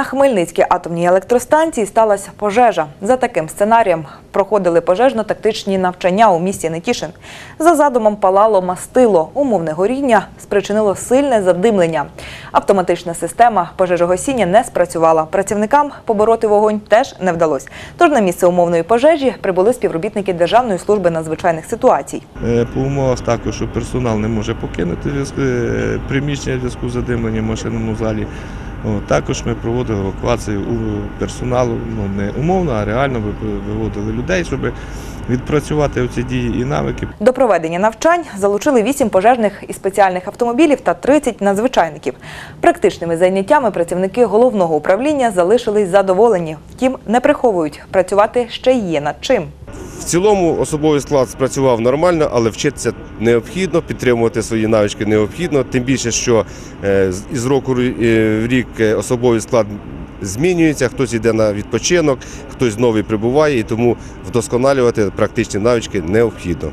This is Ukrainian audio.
На Хмельницькій атомній електростанції сталася пожежа. За таким сценарієм проходили пожежно-тактичні навчання у місті Нетішин. За задумом палало мастило. Умовне горіння спричинило сильне задимлення. Автоматична система пожежогасіння не спрацювала. Працівникам побороти вогонь теж не вдалося. Тож на місце умовної пожежі прибули співробітники Державної служби надзвичайних ситуацій. Е, По умовах також, що персонал не може покинути е, приміщення в зв'язку з задимленням машинному залі. Також ми проводили евакуацію персоналу, ну не умовно, а реально виводили людей, щоб відпрацювати ці дії і навики. До проведення навчань залучили 8 пожежних і спеціальних автомобілів та 30 надзвичайників. Практичними заняттями працівники головного управління залишились задоволені. Втім, не приховують, працювати ще є над чим. В цілому особовий склад спрацював нормально, але вчитися необхідно, підтримувати свої навички необхідно. Тим більше, що е, з- року е, в рік е, особовий склад змінюється, хтось йде на відпочинок, хтось новий прибуває, і тому вдосконалювати практичні навички необхідно.